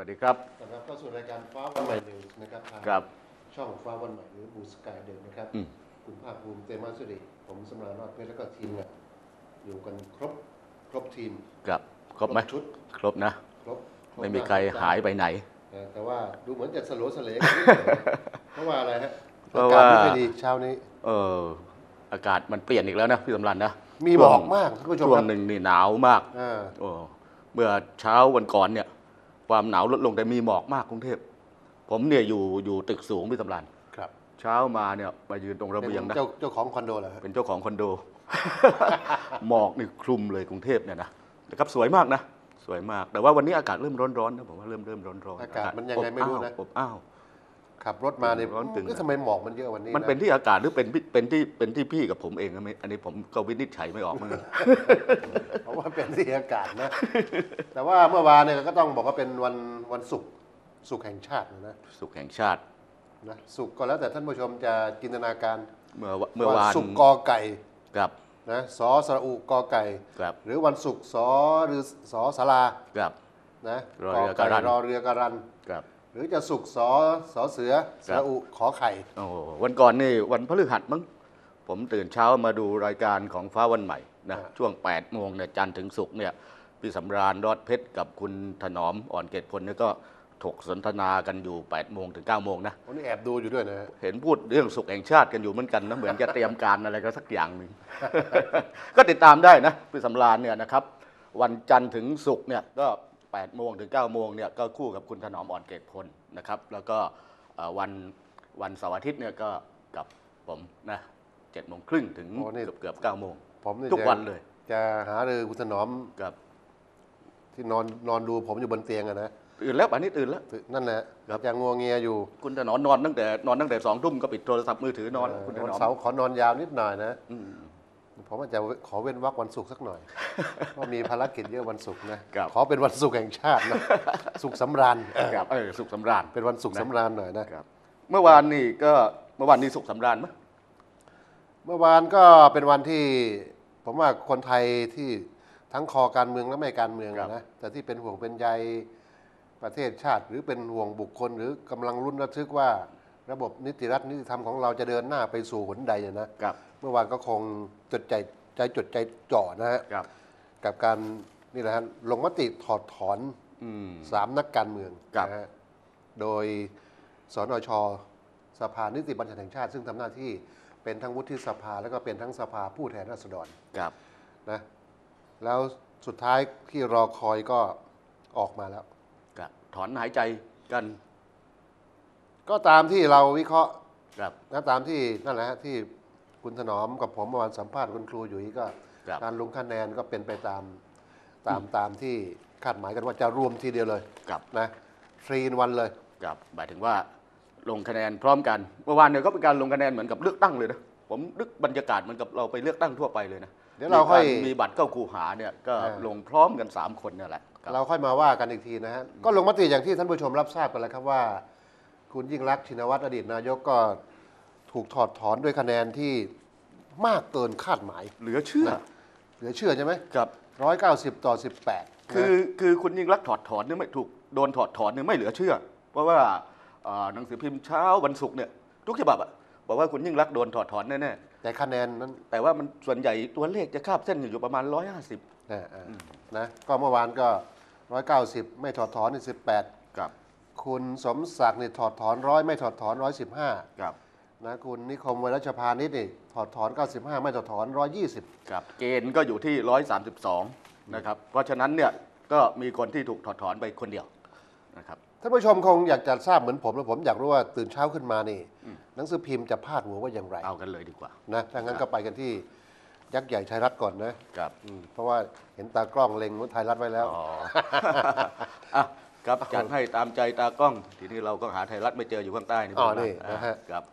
สวัสดีครับนะครับเข้าสู่รายการฟ้าวันใหม่นิวส์นะครับทางครับ ช่องฟ้าวันใหม่หรือบูสกายเดิมนะครับ อืม คุณภาคภูมิเตมาสุริผมสำราญนอดเพชรแล้วก็ทีมงานอยู่กันครบครบทีม ครับครบไหมชุด ครบนะ ครบคบไม่มีใครหายไปไหน เออแต่ว่าดูเหมือนจะสลัวสเลกันนิดหน่อยเพราะว่าอะไรฮะเพราะอากาศว่าไม่ค่อยดีเช้านี้ เอออากาศมันเปลี่ยนอีกแล้วนะพี่สำรันนะมีหมอกมากท่านผู้ชมช่วคงรับหนึ่งนี่หนาวมากอ่า โอ้เมื่อเช้าวันก่อนเนี่ย ความหนาวลดลงแต่มีหมอกมากกรุงเทพ ผมเนี่ยอยู่อยู่ตึกสูงพี่สำรันครับ เช้ามาเนี่ยมายืนตรงระเบียงเป็นนะ เจ้าเจ้าของคอนโดเหรอฮะเป็นเจ้าของคอนโด หมอกนี่คลุมเลยกรุงเทพเนี่ยนะนะครับสวยมากนะ สวยมาก แต่ว่าวันนี้อากาศเริ่มร้อนๆนะผมว่าเริ่มเริ่มร้อนๆอากาศมันยังไงไม่รู้นะอบอ้าว ขับรถมาเนี่ยร้อนตึงเอ๊ะทำไมหมอกมันเยอะวันนี้มันเป็นที่อากาศหรือเป็นพี่เป็นที่เป็นที่พี่กับผมเองนะไม่อันนี้ผมก็วินิจฉัยไม่ออกเหมือนกัน เพราะว่าเป็นที่อากาศนะ แต่ว่าเมื่อวานเนี่ยก็ต้องบอกว่าเป็นวันวันศุกร์ศุกร์แห่งชาตินะสุขแห่งชาติ นะศุกร์ก็แล้วแต่ท่านผู้ชมจะจินตนาการเมื่อวเมื่อวานศุกร์กอไก่กับนะสอสระอุกอไก่กับหรือวันศุกร์สอหรือสอสารากับนะรอเรือการันรอเรือการันกับ หรือจะศุกร์สอสอเสือสครับระอุขอไข่ โอ้โหวันก่อนนี่วันพฤหัสมั้งผมตื่นเช้ามาดูรายการของฟ้าวันใหม่นะช่วง8โมงเนี่ยจันทร์ถึงศุกร์เนี่ยพี่สำราญรอดเพชรกับคุณถนอมอ่อนเกตพลเนี่ยก็ถกสนทนากันอยู่8โมงถึง9โมงนะวันนี้แอบดูอยู่ด้วยนะฮะเห็นพูดเรื่องสุขแห่งชาติกันอยู่เหมือนกันนะ เหมือนจะเตรียมการอะไรก็สักอย่างหนึ่ง ก็ติดตามได้นะพี่สำราญเนี่ยนะครับ วันจันทร์ถึงศุกร์เนี่ยก็ 8โมงถึง9โมงเนี่ยก็คู่กับคุณถนอมอ่อนเกตพลนะครับ แล้วก็เอ่อวันวันเสาร์อาทิตย์เนี่ยก็กับผมนะเจ็ดโมงครึ่งถึงเกือบเกือบเก้าโมงผมเนี่ยทุกจะวันเลย จะหารือคุณถนอมกับที่นอนนอนดูผมอยู่บนเตียงอะนะตื่นแล้วป่านนี้ตื่นแล้ว นั่นแหละครับ จะงัวเงียอยู่คุณถนอมนอนตั้งแต่นอนตั้งแต่สองทุ่มก็ปิดโทรศัพท์มือถือนอนแล้วคุณถวันนอมเสาร์ขอนอนยาวนิดหน่อยนะ อืม ผมอาจจะขอเว้นวักวันศุกร์สักหน่อยเพราะมีภารกิจเยอะวันศุกร์นะครับขอเป็นวันศุกร์แห่งชาตินะศุกร์สำราญเออครับเออสุขสำราญเป็นวันศุกร์สำราญหน่อยนะครับเมื่อวานนี่ก็เมื่อวานนี้สุขสำราญไหมเมื่อวานก็เป็นวันที่ ผมว่าคนไทยที่ทั้งคอการเมืองและไม่การเมืองอะนะแต่ที่เป็นห่วงเป็นใยประเทศชาติ หรือเป็นห่วงบุคคล หรือกำลังรุ้นระทึกว่า ระบบนิติรัฐนิติธรรมของเราจะเดินหน้าไปสู่หนใดอะนะครับ เมื่อวานก็คงจดใจใจจดใจจ่อนะฮะครับ กับการนี่แหละฮะลงมติถอดถอนอืม สามนักการเมืองครับ นะฮะโดยสนชสภานิติบัญญัติแห่งชาติ ซึ่งทำหน้าที่เป็นทั้งวุฒิสภา แล้วก็เป็นทั้งสภาผู้แทนราษฎร ครับ นะแล้วสุดท้ายที่รอคอยก็ออกมาแล้ว ครับ ถอนหายใจกัน ก็ตามที่เราวิเคราะห์ครับ นะตามที่นั่นแหละฮะที่ คุณถนอมกับผมเมื่อวานสัมภาษณ์คุณครูอยู่นี่ก็ครับการลงคะแนนก็เป็นไปตามตามตามที่คาดหมายกันว่าจะรวมทีเดียวเลยครับนะทรีนวันเลยครับหมายถึงว่าลงคะแนนพร้อมกันเมื่อวานเนี่ยก็เป็นการลงคะแนนเหมือนกับเลือกตั้งเลยนะผมนึกบรรยากาศเหมือนกับเราไปเลือกตั้งทั่วไปเลยนะเดี๋ยวเราค่อยมีกมีบัตรเข้าคูหาเนี่ยก็อ่าลงพร้อมกัน 3 คนเนี่ยแหละครับเราค่อยมาว่ากันอีกทีนะฮะก็ลงมติอย่างที่ท่านผู้ชมรับทราบกันแล้วครับว่า คุณยิ่งรักษณ์ชินวัตรอดีตนายกก็ ถูกถอดถอนด้วยคะแนนที่มากเกินคาดหมายเหลือเชื่อ นะเหลือเชื่อใช่ไหมครับ ร้อยเก้าสิบต่อสิบแปด คือคือคุณยิ่งรักษณ์ถอดถอนเนี่ยไม่ถูกโดนถอดถอนเนี่ยไม่เหลือเชื่อ เพราะว่าอ่าหนังสือพิมพ์เช้าวันศุกร์เนี่ยทุกฉบับอะบอกว่าคุณยิ่งรักษณ์โดนถอดถอนแน่แต่คะแนนนั้นๆแต่ว่ามันส่วนใหญ่ตัวเลขจะคาบเส้นอยู่ประมาณ 150นะอ่านะก็เมื่อวานก็ร้อยเก้าสิบไม่ถอดถอนนี่สิบแปดครับคุณสมศักดิ์นี่ถอดถอนร้อยไม่ถอดถอนร้อยสิบห้า ครับ นะคุณนิคมวรัชพานิชนี่ถอดถอน 95 ไม่ถอดถอน 120 ครับเกณฑ์ก็อยู่ที่ 132 นะครับ เพราะฉะนั้นเนี่ยก็มีคนที่ถูกถอดถอนไปคนเดียวนะครับท่านผู้ชมคงอยากจะทราบเหมือนผมแล้วผมอยากรู้ว่าตื่นเช้าขึ้นมานี่ หนังสือพิมพ์จะพาดหัวว่าอย่างไร เอากันเลยดีกว่านะถ้างั้นก็ไปกันที่ยักษ์ใหญ่ไทยรัฐก่อนนะครับอืมเพราะว่าเห็นตากล้องเล็งไทยรัฐไว้แล้ว อ๋ออะครับจัดให้ตามใจตากล้อง ทีนี้เราก็หาไทยรัฐไม่เจออยู่ข้างใต้นี่อ๋อผมว่านี่นะฮะ ครับ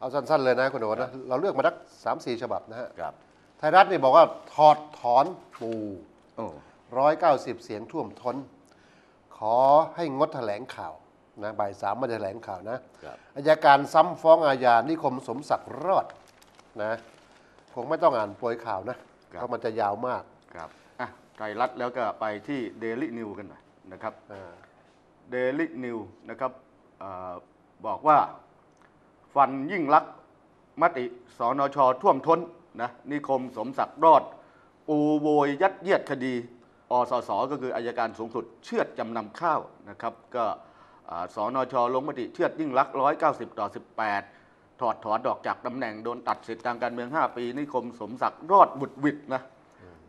เอาสั้นๆเลยนะคุณโอ๋นะเราเลือกมาสักสามสี่ฉบับนะฮะครับไทยรัฐนี่บอกว่าถอดถอนปูโอ้ร้อยเก้าสิบเสียงท่วมท้น ขอให้งดแถลงข่าวนะบ่ายสามมาแถลงข่าวนะครับอายการซ้ำฟ้องอาญานิคมสมศักดิ์รอดนะคงไม่ต้องอ่านโปรยข่าวนะเพราะมันจะยาวมากครับอะไทยรัฐแล้วก็ไปที่เดลี่นิวกันหน่อยนะครับอ่าเดลินิวนะครับอาบอกว่า ฟันยิ่งลักษณ์มติสนชท่วมท้นนะนิคมสมศักดิ์รอด ปูโวยยัดเยียดคดีอสสก็คืออายการสูงสุดเชือดจำนำข้าวนะครับ ก็สนชลงมติเชือดยิ่งลักษณ์190 ต่อ 18 ถอดถอนดอกจากตำแหน่งโดนตัดสิทธิทางการเมือง 5 ปี นิคมสมศักดิ์รอดบุดวิดนะ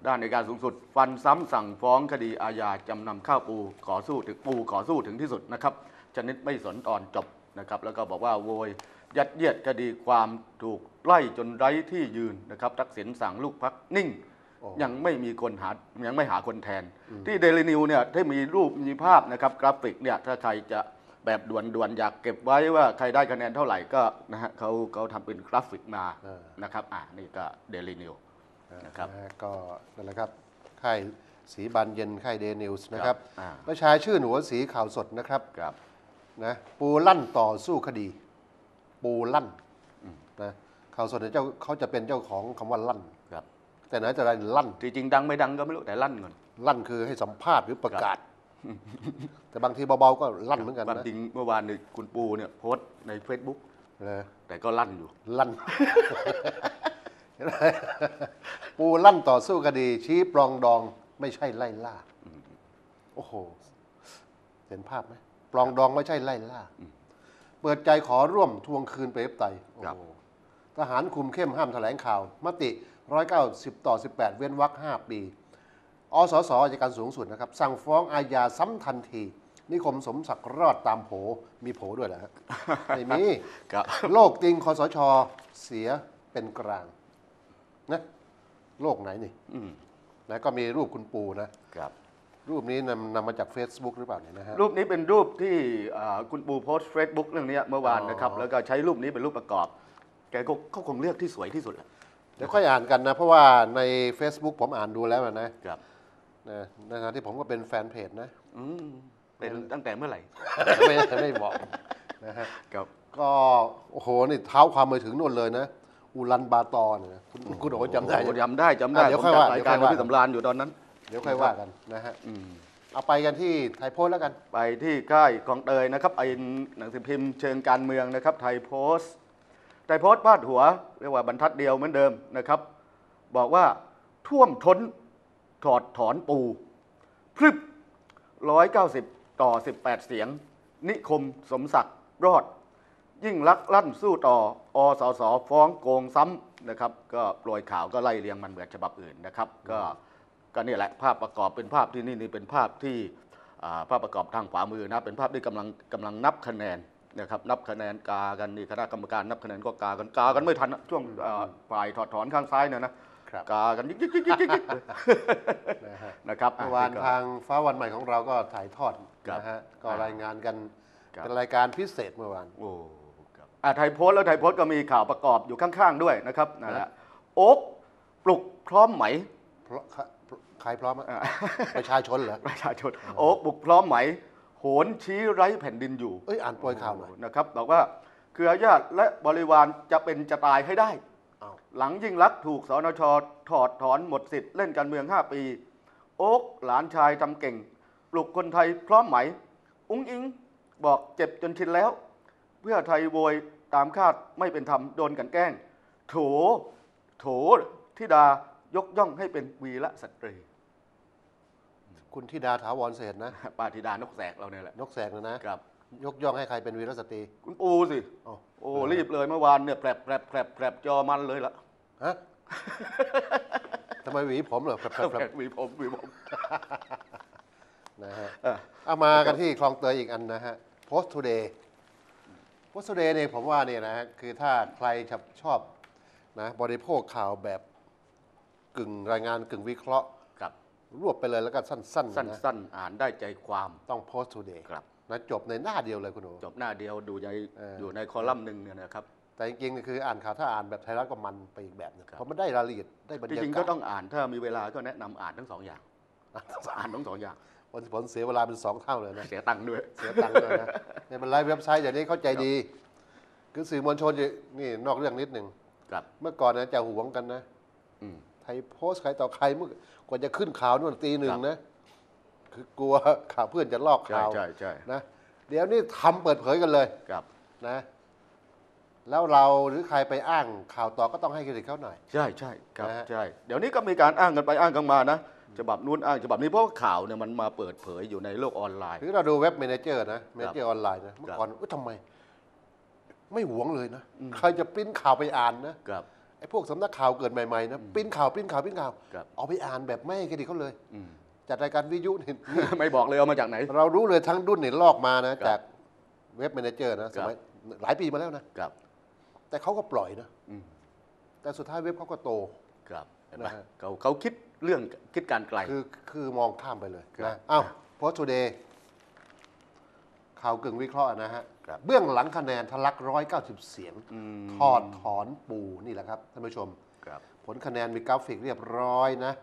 ด้านในการสูงสุด ฟันซ้ำสั่งฟ้องคดีอาญาจำนำข้าวปูขอสู้ถึงปูขอสู้ถึงที่สุดนะครับชนิดไม่สนตอนจบนะครับ แล้วก็บอกว่าโวย ยัดเยียดคดีความถูกไล่จนไร้ที่ยืนนะครับทักษิณสั่งลูกพักนิ่งโอ้ยังไม่มีคนหายังไม่หาคนแทน ที่เดลินิวเนี่ยที่มีรูปมีภาพนะครับกราฟิกเนี่ยถ้าใครจะแบบด่วนๆอยากเก็บไว้ว่าใครได้คะแนนเท่าไหร่ก็นะฮะเขาเขาทำเป็นกราฟิกมาเออนะครับอ่านี่ก็เดลินิวนะครับนะฮะก็นั่นแหละครับค่ายสีบานเย็นค่ายเดนิวส์นะครับอ่าประชายชื่อหนูสีข่าวสดนะครับครับนะปูลั่นต่อสู้คดี ปูลั่นนะข่าวสดเนี่ยเจ้าเขาจะเป็นเจ้าของคำว่าลั่นครับ แต่ไหนแต่ไรลั่นที่จริงดังไม่ดังก็ไม่รู้แต่ลั่นเงินลั่นคือให้สัมภาษณ์หรือประกาศ แต่บางทีเบาๆก็ลั่นเหมือนกันความนะจริงเมื่อวานนี่คุณปูเนี่ยโพสต์ใน Facebook เออแต่ก็ลั่นอยู่ ลั่น ปูลั่นต่อสู้คดี ชี้ปลองดองไม่ใช่ไล่ล่า โอ้โห เห็นภาพไหมปลองดองไม่ใช่ไล่ล่า เปิดใจขอร่วมทวงคืนประชาธิปไตยโอ้ครับโหทหารคุมเข้มห้ามแถลงข่าว มติ 190 ต่อ 18 เว้นวรรค5ปี อสสอัยการสูงสุดนะครับ สั่งฟ้องอาญาซ้ำทันที นิคมสมศักดิ์รอดตามโผ มีโผด้วยเหรอฮะ ไม่มี ครับ โลกจริงคอสช เสียเป็นกลางนะโลกไหนนี่อืม นะก็มีรูปคุณปูนะ ครับ รูปนี้นำนำมาจาก Facebook หรือเปล่าเนี่ยนะฮะ รูปนี้เป็นรูปที่อ่าคุณปูโพสต์เฟซบุ๊กเรื่องนี้เมื่อวานนะครับอ๋อแล้วก็ใช้รูปนี้เป็นรูปประกอบ แกก็เขาคงเลือกที่สวยที่สุดแหละเดี๋ยวค่อยอ่านกันนะ เพราะว่าใน Facebook ผมอ่านดูแล้วนะนะในฐานะที่ผมก็เป็นแฟนเพจนะอืมเป็นตั้งแต่เมื่อไหร่ ไม่ไม่บอกนะฮะ ครับ ก็โอ้โหนี่เท้าความไปถึงนู่นเลยนะอูลันบาตอเนี่ยนะคุณคุณโอ๋จำได้โอ้ใช่ไหม จำได้จำได้อะเดี๋ยวผมค่อยจัดว่ารายการเดี๋ยวค่อยว่ากับพี่สำราญอยู่ตอนนั้น เดี๋ยวค่อยว่ากันนะฮะอืมเอาไปกันที่ไทยโพสต์แล้วกัน ไปที่ค่ายของเตยนะครับไอ้หนังสือพิมพ์เชิงการเมืองนะครับ ไทยโพสต์ ไทยโพสต์พาดหัว เรียกว่าบรรทัดเดียวเหมือนเดิมนะครับ บอกว่าท่วมท้นถอดถอนปูพรึบ190ต่อ18เสียง นิคมสมศักดิ์รอด ยิ่งลักษณ์ลั่นสู้ต่ออสสฟ้องโกงซ้ำนะครับ ก็โปรยข่าวก็ไล่เรียงมันเหมือนฉบับอื่นนะครับก็ ก็นี่แหละภาพประกอบเป็นภาพที่นี่นี่เป็นภาพที่อ่าภาพประกอบทางขวามือนะเป็นภาพที่กำลังกำลังนับคะแนนนะครับนับคะแนนกากันนี่คณะกรรมการนับคะแนนก็กากันกากันไม่ทันนะช่วงอ่าฝ่ายถอดถอนข้างซ้ายเนี่ยนะครับกากันยิกยิกยิกยิกยิกยิกเลยนะฮะนะครับเมื่อวานก็ทางฟ้าวันใหม่ของเราก็ถ่ายทอดครับนะฮะก็อ่ารรายงานกันครับเป็นรายการพิเศษเมื่อวานโอ้ครับอ่าไทยโพสต์แล้วไทยโพสต์ก็มีข่าวประกอบอยู่ข้างๆด้วยนะครับนั่นแหละโอ๊กปลุกพร้อมไหมเพราะ ใครพร้อมอะอ่าประชาชนเหรอ ประชาชนโอ๊กปลุกพร้อมไหม โหนชี้ไร้แผ่นดินอยู่เอ้ยอ่านโปรยข่าวหน่อย นะครับบอกว่าเครือญาติและบริวารจะเป็นจะตายให้ได้ อ้าว หลังยิ่งลักษณ์ถูกสนชถอดถอนหมดสิทธิ์เล่นการเมือง 5 ปี โอ๊กหลานชายทำเก่ง ปลุกคนไทยพร้อมไหม อุ้งอิงบอกเจ็บจนชินแล้ว เพื่อไทยโวยตามคาดไม่เป็นธรรมโดนกลันแกล้ง โถ โถทิดายกย่องให้เป็นวีรสตรี คุณธิดาถาวรเศรษฐ์นะ ปาธิดานกแสกเราเนี่ยแหละนกแสกนะนะ ครับ ยกย่องให้ใครเป็นวีรสตรีคุณปูสิ อ๋อโอ้รีบเลยเมื่อวานเนี่ยแผลบแผลบแผลบแผลบจอมันเลยละฮะทำไมหวีผมเหรอแผลบแผแผลลบบวีผมวีผมนะฮะ เออ เอามากันที่คลองเตยอีกอันนะฮะ Post Today Post Today เนี่ยผมว่าเนี่ยนะฮะคือถ้าใครชอบชอบนะบริโภคข่าวแบบกึ่งรายงานกึ่งวิเคราะห์ค รับรวบไปเลยแล้วก็สั้นๆสันะ้นๆ อ่านได้ใจความต้อง Post Today ครับนะจบในหน้าเดียวเลยคุณหนู จบหน้าเดียวดูในเอออ อยู่ในคอลัมน์หนึ่งเนี่ยนะครับแต่จริงๆนี่คืออ่านข่าวถ้าอ่านแบบไทยรัฐก็มันไปอีกแบบหนึงครับเพราะมันได้รายละเอียดได้บรรที่ยาจริงกาก็ศต้องอ่านถ้ามีเวลาก็แนะนำอ่านทั้งสองอย่าง อ่านทั้งสองอย่างผลผลเสียเวลาเป็นสองเท่าเลยนะ เสียตังค์ด้วย เสียตังค์ด้วยนะในบรรลัยเว็บไซต์เดี๋ยวนี้เข้าใจดี คือสื่อมวลชนจะนี่นอกเรื่องนิดหนึ่ง ครับ เมื่อก่อนนะจะหวงกันนะ อืม ไทยโพสต์ใครต่อใครเมื่อกว่าจะขึ้นข่าวนู่นตีหนึ่งครับนะ คือกลัวข่าวเพื่อนจะลอกใช่ข่าวใช่ใช่นะ เดี๋ยวนี้ทำเปิดเผยกันเลยครับนะ แล้วเราหรือใครไปอ้างข่าวต่อก็ต้องให้เครดิตเขาหน่อย ใช่ใช่ครับนะฮะใช่เดี๋ยวนี้ก็มีการอ้างกันไปอ้างกันมานะฉบับนู้นอ้างฉบับนี้เพราะว่าข่าวเนี่ยมันมาเปิดเผยอยู่ในโลกออนไลน์หรือเราดูเว็บ a ม a เจอร์นะ a ม a เจอร์ออนไลน์นะเมื่อก่อนอุ๊ยทำไม ไม่หวงเลยนะ ใครจะปริ้นข่าวไปอ่านนะครับ ไอ้พวกสำนักข่าวเกิดใหม่ๆนะปริ้นข่าวปริ้นข่าวปริ้นข่าวครับ เอาไปอ่านแบบไม่ให้เครดิตเขาเลย อืม จัดรายการวิทยุนี่ไม่บอกเลยเอามาจากไหน เรารู้เลยทั้งดุนเนี่ยลอกมานะครับจากเว็บ a ม a เจอร์นะสมัยหลายปีมาแล้วนะ ครับ แต่เขาก็ปล่อยนะ อืม แต่สุดท้ายเว็บเขาก็โต ครับเห็นไหมนะฮะ เขาเขาคิดเรื่องคิดการไกล คือคือมองข้ามไปเลยครับ นะอ้าวโพสต์ทูเดย์ข่าวกึ่งวิเคราะห์นะฮะครับ เบื้องหลังคะแนนทะลัก190เสียงอืมถอดถอนปูนี่แหละครับท่านผู้ชมครับผลคะแนนมีกราฟิกเรียบร้อยนะ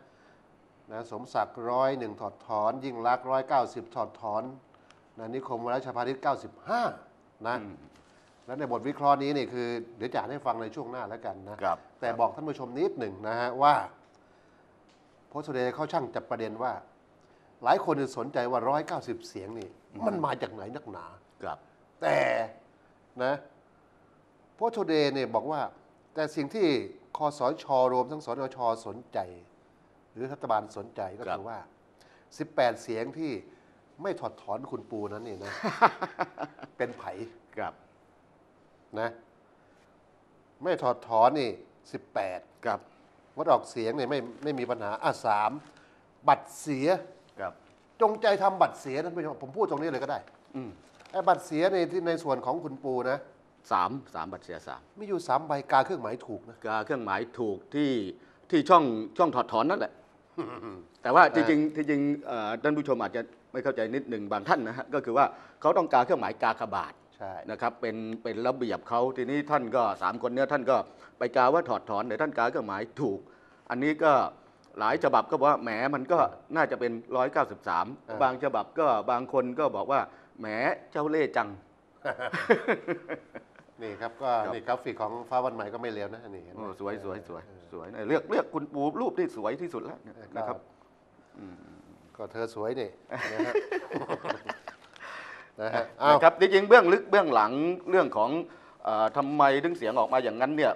นะสมศักดิ์ร้อยหนึ่งถอดถอน ยิ่งรักร้อยเก้าสิบถอดถอนนะนิคมราชพาณิชย์เก้าสิบห้านะอืมแล้วในบทวิเคราะห์นี้นี่คือเดี๋ยวจะอ่านให้ฟังในช่วงหน้าแล้วกันนะครับแต่บอกท่านผู้ชมนิดหนึ่งนะฮะว่าโพสต์เดย์เขาช่างจับประเด็นว่า หลายคนสนใจว่า 190 เสียงนี่ มันมาจากไหนนักหนา ครับ แต่นะโพสต์เดย์เนี่ยบอกว่า แต่สิ่งที่คอสชรวมทั้งสนชสนใจ หรือรัฐบาลสนใจก็ครับคือว่า 18 เสียงที่ไม่ถอดถอนคุณปูนั้นนี่นะ เป็นไผครับนะ ไม่ถอดถอนนี่ 18ครับงดออกเสียงเนี่ยไม่ไม่มีปัญหาอะสามบัตรเสียครับ จงใจทำบัตรเสียนั่นไม่ใช่ผมพูดตรงนี้เลยก็ได้อืม ไอ้บัตรเสียในที่ในส่วนของคุณปูนะสามสามบัตรเสียสามมีอยู่สามใบกาเครื่องหมายถูกนะกาเครื่องหมายถูกที่ที่ช่องช่องถอดถอนนั่นแหละ แต่ว่าจริงๆที่จริงเอ่อท่านผู้ชมอาจจะไม่เข้าใจนิดหนึ่งบางท่านนะฮะก็คือว่าเขาต้องการเครื่องหมายกากบาทใช่ นะครับเป็นเป็นระเบียบเขาทีนี้ท่านก็สามคนเนี้ยท่านก็ไปกาว่าถอดถอนแต่ท่านกาเครื่องหมายถูก อันนี้ก็หลายฉบับก็บอกว่าแหมมันก็น่าจะเป็น 193 บางฉบับก็บางคนก็บอกว่า แหมเจ้าเล่ห์จัง นี่ครับก็ครับ นี่กราฟิกของฟ้าวันใหม่ก็ไม่เลวนะนี่เห็นไหมโอ้สวยสวยสวยสวยเลือกเลือกคุณปูรูปที่สวยที่สุดแล้วนะครับก็เธอสวยนี่นะฮะนะฮะอ้าวนะครับจริงๆเบื้องลึกเบื้องหลังเรื่องของเออทำไมถึงเสียงออกมาอย่างนั้นเนี่ย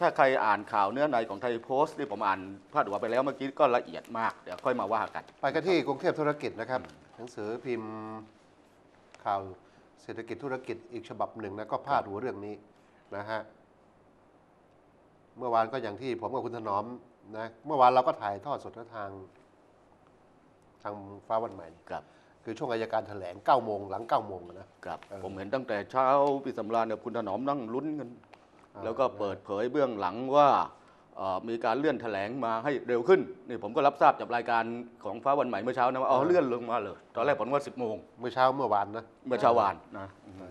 ถ้าใครอ่านข่าวเนื้อในของไทยโพสต์ที่ผมอ่านพาดหัวไปแล้วเมื่อกี้ก็ละเอียดมากเดี๋ยวค่อยมาว่ากัน ไปกันที่กรุงเทพธุรกิจนะครับ หนังสือพิมพ์ ข่าวเศรษฐกิจธุรกิจอีกฉบับหนึ่งนะก็พาดหัวเรื่องนี้นะฮะเมื่อวานก็อย่างที่ผมกับคุณถนอมนะเมื่อวานเราก็ถ่ายทอดสดทางทางฟ้าวันใหม่ครับ คือช่วงอายการแถลง9โมงหลัง9โมงอะนะครับเออผมเห็นตั้งแต่เช้าพี่สำราญเนี่ยคุณถนอมนั่งลุ้นกันอ่าแล้วก็เปิดเผยเบื้องหลังว่าเอ่อ มีการเลื่อนแถลงมาให้เร็วขึ้นนี่ผมก็รับทราบจากรายการของฟ้าวันใหม่เมื่อเช้านะว่าอ๋อเลื่อนลงมาเลยตอนแรกผมว่า 10โมงเมื่อเช้าเมื่อวานนะเมื่อเช้าวานนะ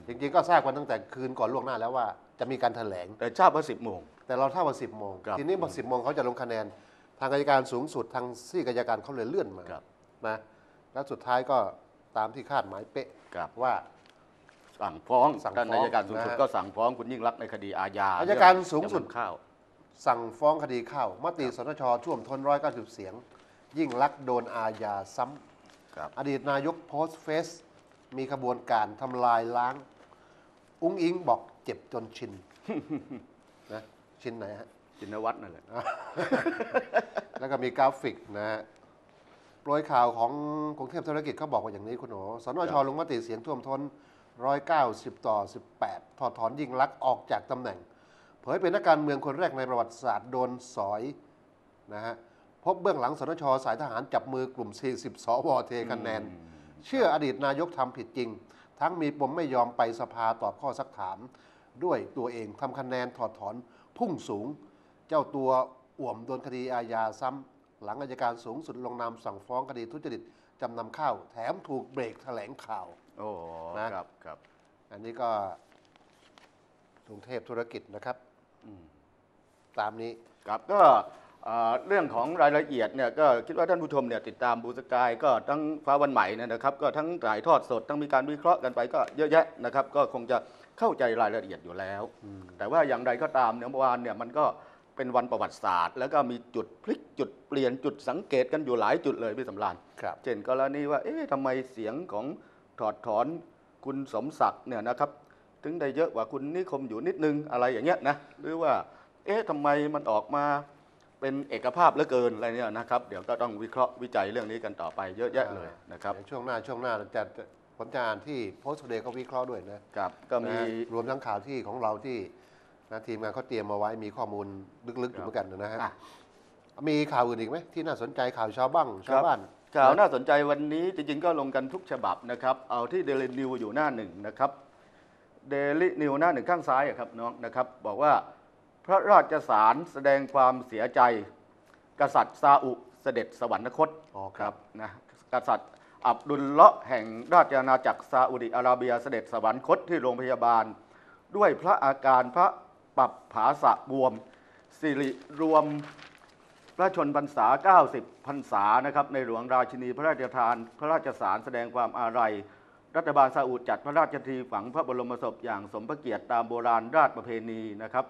จริงๆก็ทราบกันตั้งแต่คืนก่อนล่วงหน้าแล้วว่าจะมีการแถลงแต่ทราบว่า10โมงแต่เราทราบว่า10โมงครับทีนี้พอ10โมงเขาจะลงคะแนน ทางอายการสูงสุดทางซี่อายการเขาเลยเลื่อนมาครับนะแล้วสุดท้ายก็ตามที่คาดหมายเป๊ะครับว่าสั่งฟ้องสั่งท่านฟ้องอัยการสูงสุดนะฮะก็สั่งฟ้องคุณยิ่งรักษณ์ในคดีอาญาอัยการสูงสุดจำนำข้าว สั่งฟ้องคดีข้าวมติสนชท่วมท้น190เสียง ยิ่งลักษณ์โดนอาญาซ้ครับำอดีตนายกโพสต์เฟซมีขบวนการทำลายล้าง อุ้งอิงบอกเจ็บจนชินนะชินไหนฮะจินวัฒน์นั่นแหละ แล้วก็มีกราฟิกนะฮะโปรยข่าวของกรุงเทพธุรกิจเขาบอกว่าอย่างนี้คุณโหนสนชครับลงมติเสียงท่วมท้น 190 ต่อ 18 ถอดถอนยิ่งลักษณ์ออกจากตำแหน่งเผ ยเป็นนักการเมืองคนแรกในประวัติศาสตร์โดนสอยนะฮะพบเบื้องหลังสนชสายทหารจับมือกลุ่ม 40 สวเทคะแนน เชื่ออดีตนายกทำผิดจริง ทั้งมีปมไม่ยอมไปสภาตอบข้อซักถาม ด้วยตัวเองทำคะแนนถอดถอนพุ่งสูง เจ้าตัวอ่วมโดนคดีอาญาซ้ำหลังอายการสูงสุดลงนามสั่งฟ้องคดีทุจริตจำนำข้าว แถมถูกเบรกแถลงข่าว โอ้นะครับครับ อันนี้ก็กรุงเทพธุรกิจนะครับอืม ตามนี้ ครับก็เอ่อเรื่องของรายละเอียดเนี่ยก็คิดว่าท่านผู้ชมเนี่ยติดตามบูสกายก็ทั้งฟ้าวันใหม่เนยนะครับ ก็ทั้งถ่ายทอดสดทั้งมีการวิเคราะห์กันไปก็เยอะแยะนะครับ ก็คงจะเข้าใจรายละเอียดอยู่แล้ว แต่ว่าอย่างไรก็ตามเนี่ยเมื่อวานเนี่ยมันก็เป็นวันประวัติศาสตร์ แล้วก็มีจุดพลิกจุดเปลี่ยนจุดสังเกตกันอยู่หลายจุดเลยพี่สำราญครับเช่นกรณีว่าเอ๊ะทำไมเสียงของถอดถอนคุณสมศักดิ์เนี่ยนะครับ ถึงได้เยอะกว่าคุณนิคมอยู่นิดนึงอะไรอย่างเงี้ยนะหรือว่า เอ๊ะทำไมมันออกมาเป็นเอกภาพเหลือเกินอะไรเนี่ยนะครับเดี๋ยวก็ต้องวิเคราะห์วิจัยเรื่องนี้กันต่อไปเยอะแยะเลยนะครับเดี๋ยวช่วงหน้าช่วงหน้าเราจะผมจะอ่านที่โพสต์เดย์เขาวิเคราะห์ด้วยนะครับก็มีนะรวมทั้งข่าวที่ของเราที่นะทีมงานเขาเตรียมมาไว้มีข้อมูลลึกๆอยู่เหมือนกันนะฮะอะมีข่าวอื่นอีกไหมที่น่าสนใจข่าวชาวบ้างชาวบ้านข่าวน่าสนใจวันนี้จริงๆก็ลงกันทุกฉบับนะครับ เอาที่เดลินิวอยู่หน้าหนึ่งนะครับ เดลินิวหน้าหนึ่งข้างซ้ายอะครับน้องนะครับ บอกว่าพระราชสารแสดงความเสียใจ กษัตริย์ซาอุเสด็จสวรรคตอ๋อครับนะกษัตริย์อับดุลเลาะห์แห่งราชอาณาจักรซาอุดิอาระเบียเสด็จสวรรคตที่โรงพยาบาล ด้วยพระอาการพระปรับผาสะบวม สิริรวมพระชนพรรษา 90 พรรษานะครับในหลวงราชินีพระราชทาน พระราชสารแสดงความอาลัย รัฐบาลซาอุดจัดพระราชพิธีฝังพระบรมศพอย่างสมพระเกียรติตามโบราณราชประเพณีนะครับ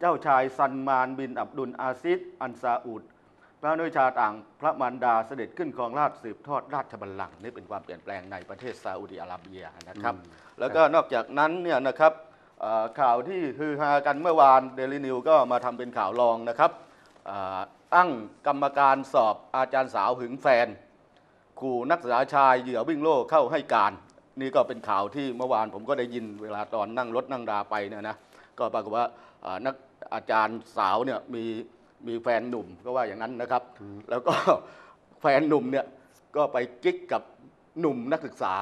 เจ้าชายซันมานบินอับดุลอาซิดอันซาอุดพระนุชาต่างพระมารดาเสด็จขึ้นครองราชสืบทอดราชบัลลังก์นี่เป็นความเปลี่ยนแปลงในประเทศซาอุดิอาระเบียนะครับ แล้วก็นอกจากนั้นเนี่ยนะครับข่าวที่ฮือฮากันเมื่อวานเดลินิวก็มาทำเป็นข่าวรองนะครับอ่อตั้งกรรมการสอบอาจารย์สาวหึงแฟนขู่นักศึกษาชายเหยื่อวิ่งโล่เข้าให้การ นี่ก็เป็นข่าวที่เมื่อวานผมก็ได้ยินเวลาตอนนั่งรถนั่งราไปเนี่ยนะก็ปรากฏว่าเอ่อนักอาจารย์สาวเนี่ยมีมีแฟนหนุ่มก็ว่าอย่างนั้นนะครับ แล้วก็แฟนหนุ่มเนี่ยก็ไปกิ๊กกับหนุ่มนักศึกษา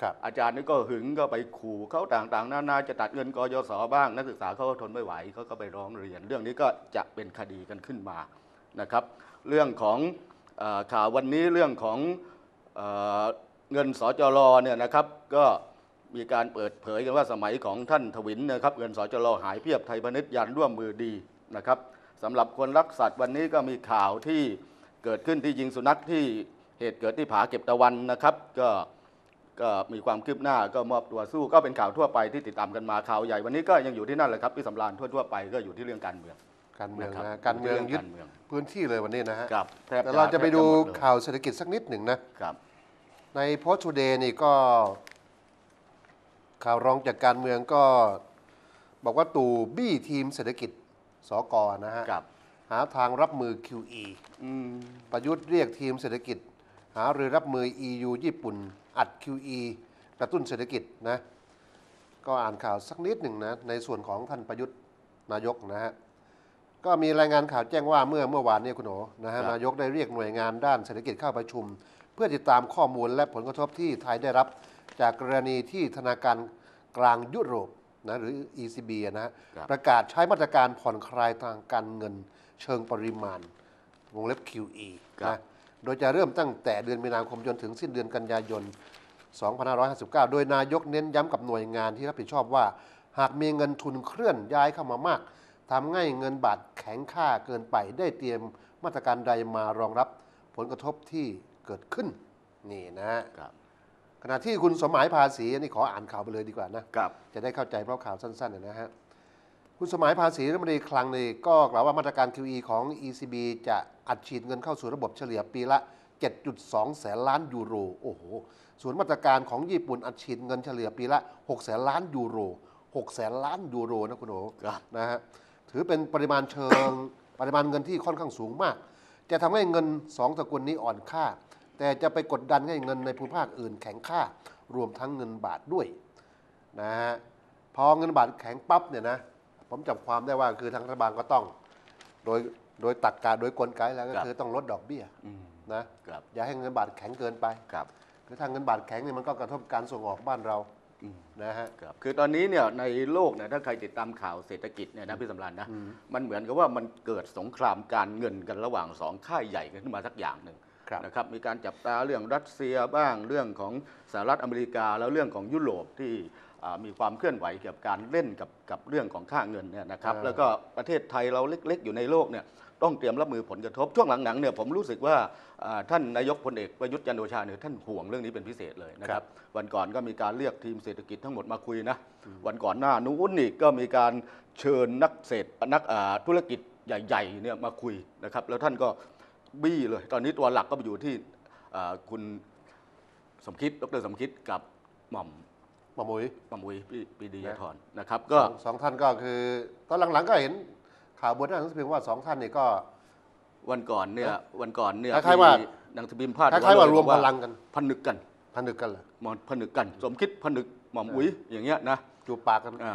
ครับอาจารย์นี่ก็หึงก็ไปขู่เขาต่างๆนานาจะตัดเงินกยศบ้าง นักศึกษาเขาก็ทนไม่ไหวเขาก็ไปร้องเรียน เรื่องนี้ก็จะเป็นคดีกันขึ้นมานะครับ เรื่องของเออข่าววันนี้เรื่องของ เออเงินสจรเนี่ยนะครับก็มีการเปิดเผยกันว่าสมัยของท่านทวินนะครับเงินสจรหายเพียบไทยพาณิชย์ยันร่วมมือดีนะครับสำหรับคนรักสัตว์วันนี้ก็มีข่าวที่เกิดขึ้นที่ยิงสุนัขที่เหตุเกิดที่ผาเก็บตะวันนะครับ ก็ก็มีความคืบหน้าก็มอบตัวสู้ก็เป็นข่าวทั่วไปที่ติดตามกันมาข่าวใหญ่วันนี้ก็ยังอยู่ที่นั่นแหละครับพี่สำราญทั่วๆไปก็อยู่ที่เรื่องการเมืองการเมืองคบนะการเมืองยึดการเมืองพื้นที่เลยวันนี้นะฮะครับแทบแต่เราจะไปดูแทบหมเลยข่าวเศรษฐกิจสักนิดหนึ่งนะครับ ในโพสต์ o ูเดย์นี่ก็ข่าวรองจากการเมืองก็บอกว่าตู่บี้ทีมเศรษฐกิจสกนะฮะครับ หาทางรับมือ QE อืมประยุทธ์เรียกทีมเศรษฐกิจ หารือรับมือ EU ญี่ปุ่น อัด QE กระตุ้นเศรษฐกิจนะ ก็อ่านข่าวสักนิดหนึ่งนะ ในส่วนของท่านประยุทธ์นายกนะฮะ ก็มีรายงานข่าวแจ้งว่าเมื่อเมื่อวานเนี้คุณโอนะฮะนายกได้เรียกหน่วยงานด้านเศรษฐกิจเข้าประชุม เพื่อติดตามข้อมูลและผลกระทบที่ไทยได้รับ จากกรณีที่ธนาคารกลางยุโรปนะหรือ ECB นะฮะครับประกาศใช้มาตรการผ่อนคลายทางการเงินเชิงปริมาณวงเล็บ QE ครับนะโดยจะเริ่มตั้งแต่เดือนมีนาคมจนถึงสิ้นเดือนกันยายน 2559 โดยนายกเน้นย้ำกับหน่วยงานที่รับผิดชอบว่า หากมีเงินทุนเคลื่อนย้ายเข้ามามากทำให้เงินบาทแข็งค่าเกินไปได้เตรียมมาตรการใดมารองรับผลกระทบที่ เกิดขึ้นนี่นะฮะครับขณะที่คุณสมหมายภาษีอันนี้ขออ่านข่าวไปเลยดีกว่านะครับจะได้เข้าใจเพราะข่าวสั้นๆเนยนะฮะคุณสมัยภาษีรัฐมนตรีคลังนี่ก็กล่าวว่ามาตรการ QE ของ ECB จะอัดฉีดเงินเข้าสู่ระบบเฉลี่ยปีละ 7.2 แสนล้านยูโรโอ้โหส่วนมาตรการของญี่ปุ่นอัดฉีดเงินเฉลี่ยปีละ 6 แสนล้านยูโร 6 แสนล้านยูโรนะคุณโอครับนะฮะถือเป็นปริมาณเชิง ปริมาณเงินที่ค่อนข้างสูงมาก จะทำให้เงินสองสกุลนี้อ่อนค่า แต่จะไปกดดันให้เงินในภูมิภาคอื่นแข็งค่ารวมทั้งเงินบาทด้วยนะฮะพอเงินบาทแข็งปั๊บเนี่ยนะผมจับความได้ว่าคือทางรัฐบาลก็ต้อง โดยโดยตักกาโดยกลไกแล้วก็ครับคือต้องลดดอกเบี้ยอืมนะครับอย่าให้เงินบาทแข็งเกินไปครับคือถ้าเงินบาทแข็งเนี่ยมันก็กระทบการส่งออกบ้านเราอืมนะฮะครับคือตอนนี้เนี่ยในโลกเนี่ยถ้าใครติดตามข่าวเศรษฐกิจเนี่ยนะพี่สำราญนะมันเหมือนกับว่ามันเกิดสงครามการเงินกันระหว่างสองค่ายใหญ่กันขึ้นมาสักอย่างหนึ่ง ครับนะครับมีการจับตาเรื่องรัสเซียบ้างเรื่องของสหรัฐอเมริกา แล้วเรื่องของยุโรปที่อ่ามีความเคลื่อนไหวเกี่ยวกับการเล่นกับกับเรื่องของค่าเงินเนี่ยนะครับอ่าแล้วก็ประเทศไทยเราเล็ก ๆ อยู่ในโลกเนี่ยต้องเตรียมรับมือผลกระทบช่วงหลังๆเนี่ยผมรู้สึกว่าอ่าท่านนายกพลเอกประยุทธ์จันทร์โอชาเนี่ยท่านห่วงเรื่องนี้เป็นพิเศษเลยนะครับวันก่อนก็มีการเรียกทีมเศรษฐกิจทั้งหมดมาคุยนะวันก่อนหน้านู้นนี่ก็มีการเชิญนักเศรษฐนักอ่าธุรกิจใหญ่ๆเนี่ยมาคุยนะครับแล้วท่านก็ บี้เลย ตอนนี้ตัวหลักก็ไปอยู่ที่เอ่อคุณสมคิดดรสมคิดกับหม่อมหมาหมุยหม่อมอุยปีปีดีนะธรนะครับก็ก็สองท่านก็คือ ตอนหลังๆก็เห็นข่าวบนหนังสือพิมพ์ว่าสองท่านนี่ก็ วันก่อนเนี่ยวันก่อนเนี่ยคล้ายๆว่าหนังสือพิมพ์พาดคล้ายๆว่ารวมบอกพลังกันพนึกกันผนึกกันเหรอหมอนผนึกกัน สมคิดผนึกหม่อมอุ๋ยอย่างเงี้ยนะจูบปากกันอ่า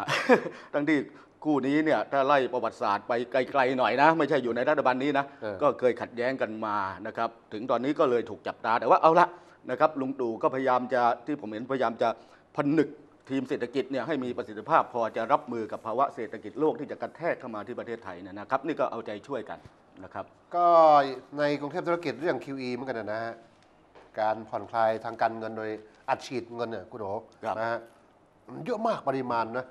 ทั้งที่ คู่นี้เนี่ยถ้าไล่ประวัติศาสตร์ไปไกลๆหน่อยนะ ไม่ใช่อยู่ในรัฐบาลนี้นะเออก็เคยขัดแย้งกันมานะครับถึงตอนนี้ก็เลยถูกจับตาแต่ว่าเอาละนะครับลุงตู่ก็พยายามจะที่ผมเห็นพยายามจะผนึกทีมเศรษฐกิจเนี่ยให้มีประสิทธิภาพพอจะรับมือกับภาวะเศรษฐกิจโลกที่จะกระแทกเข้ามาที่ประเทศไทยเนยนะครับ นี่ก็เอาใจช่วยกันนะครับ ก็ในกรุงเทพธุรกิจเรื่อง QE เหมือนกันนะฮะการผ่อนคลายทางการเงินโดยอัดฉีดเงินเนี่ยคุณโอครับนะฮะมันเยอะมากปริมาณนะ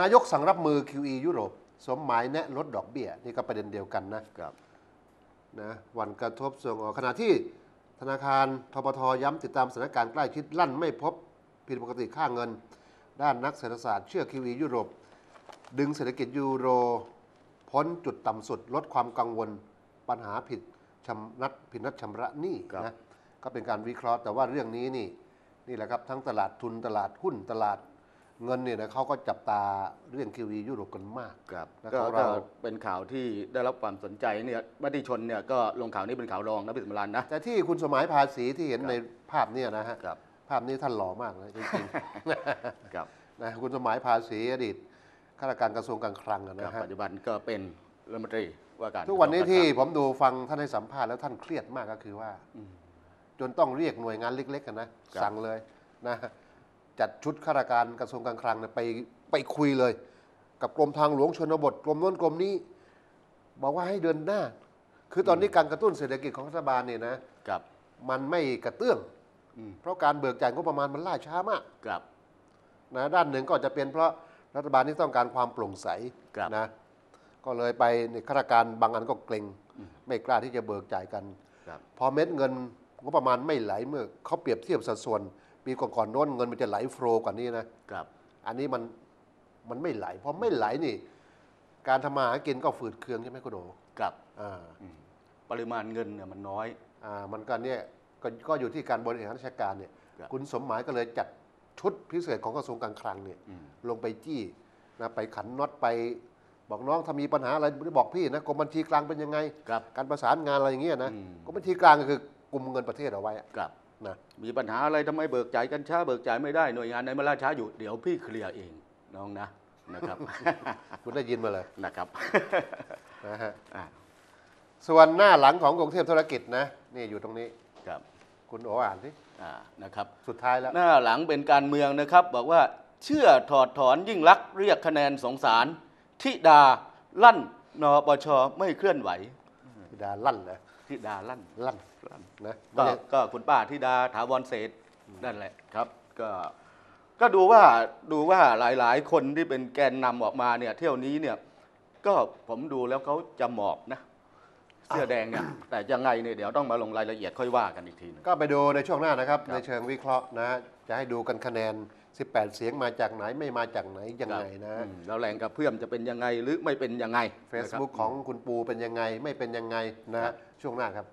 นายกสั่งรับมือ QE ยุโรป สมหมายแนะลดดอกเบี้ย นี่ก็ประเด็นเดียวกันนะครับนะวันกระทบส่งออกขณะที่ธนาคารทบทย้ำติดตามสถานการณ์ใกล้ชิดลั่นไม่พบผิดปกติค่าเงิน ด้านนักเศรษฐศาสตร์เชื่อ QE ยุโรป ดึงเศรษฐกิจยูโร พ้นจุดต่ำสุดลดความกังวลปัญหาผิดชำนัดผิดนัดชำระหนี้ครับนะก็เป็นการวิเคราะห์แต่ว่าเรื่องนี้นี่นี่แหละครับทั้งตลาดทุนตลาดหุ้นตลาด เงินเนี่ยนะเขาก็จับตาเรื่อง QE ยุโรปกันมากครับแล้วก็ของก็เรา เป็นข่าวที่ได้รับความสนใจเนี่ยมติชนเนี่ยก็ลงข่าวนี้เป็นข่าวรองนะพี่สมรันนะ แต่ที่คุณสมัยภาษีที่เห็นครับ ในภาพเนี่ยนะฮะครับภาพนี้ท่านหล่อมากเลยจริงครับๆ นะคุณสมัยภาษีอดีตข้าราชการกระทรวงการคลังอะครับนะฮะปัจจุบันก็เป็นรัฐมนตรีว่าการทุกวันนี้กระทรที่งารคลังผมดูฟังท่านให้สัมภาษณ์แล้วท่านเครียดมากก็คือว่า อืม จนต้องเรียกหน่วยงานเล็กๆกันนะครับ สั่งเลยนะ จัดชุดข้าราชการกระทรวงการคลังเนี่ยไปไปคุยเลย กับกรมทางหลวงชนบทกรมโน้นกรมนี้ บอกว่าให้เดินหน้า คือตอนนี้การกระตุ้นเศรษฐกิจของรัฐบาลเนี่ยนะครับมันไม่กระเตื้อง อืมเพราะการเบิกจ่ายงบประมาณมันล่าช้ามากครับ นะด้านหนึ่งก็จะเป็นเพราะรัฐบาลที่ต้องการความโปร่งใสครับ นะก็เลยไปในข้าราชการบางอันก็เกรงอืมไม่กล้าที่จะเบิกจ่ายกัน ครับ พอเม็ดเงินงบประมาณไม่ไหลเมื่อเขาเปรียบเทียบสัดส่วน ปีก่อนๆโน้นเงินมันจะไหลโฟลว์กว่านี้นะครับ อันนี้มันมันไม่ไหลพอไม่ไหลนี่ การทำมาหากินก็ฝืดเคืองใช่ไหมคุณโดครับอ่าอืมปริมาณเงินเนี่ยมันน้อย อ่ามันก็เนี่ยก็ก็อยู่ที่การบริหารราชการเนี่ยครับ คุณสมหมายก็เลยจัดชุดพิเศษของกระทรวงการคลังเนี่ย อืมลงไปจี้นะไปขันน็อตไป บอกน้องถ้ามีปัญหาอะไรบอกพี่นะกรมบัญชีกลางเป็นยังไง ครับ การประสานงานอะไรอย่างเงี้ยนะอืม กรมบัญชีกลางก็คือกลุ่มเงินประเทศเอาไว้อะครับ นะมีปัญหาอะไรทำไมเบิกจ่ายกันช้าเบิกจ่ายไม่ได้หน่วยงานไหนมาล่าช้าอยู่เดี๋ยวพี่เคลียร์เองน้องนะนะครับคุณได้ยินมาเลยนะครับนะฮะอ่าส่วนหน้าหลังของกรุงเทพธุรกิจนะนี่อยู่ตรงนี้ครับ คุณโออ่านสิอ่านะครับ สุดท้ายแล้ว หน้าหลังเป็นการเมืองนะครับ บอกว่าเชื่อถอดถอนยิ่งลักษณ์เรียกคะแนนสงสารทิดาลั่นนปชไม่เคลื่อนไหวธิดาลั่นเลยทิดาลั่นลั่น ลั่นนะก็ไม่ใช่ก็คุณป้าธิดาถาวรเศรษฐ์นั่นแหละครับก็ก็ดูว่าดูว่าหลาย ๆ คนที่เป็นแกนนำออกมาเนี่ยเที่ยวนี้เนี่ยก็ผมดูแล้วเขาจะหมอบนะ เสื้อแดงเนี่ยแต่ยังไงเนี่ยเดี๋ยวต้องมาลงรายละเอียดค่อยว่ากันอีกทีหนึงก็ไปดูในช่วงหน้านะครับครับ ในเชิงวิเคราะห์นะจะให้ดูกันคะแนน 18 เสียงมาจากไหนไม่มาจากไหนยังไงนะอืมแล้วแรงกระเพื่อมจะเป็นยังไงหรือไม่เป็นยังไงนะครับ Facebook ของคุณปูเป็นยังไงไม่เป็นยังไงนะครับช่วงหน้าครับ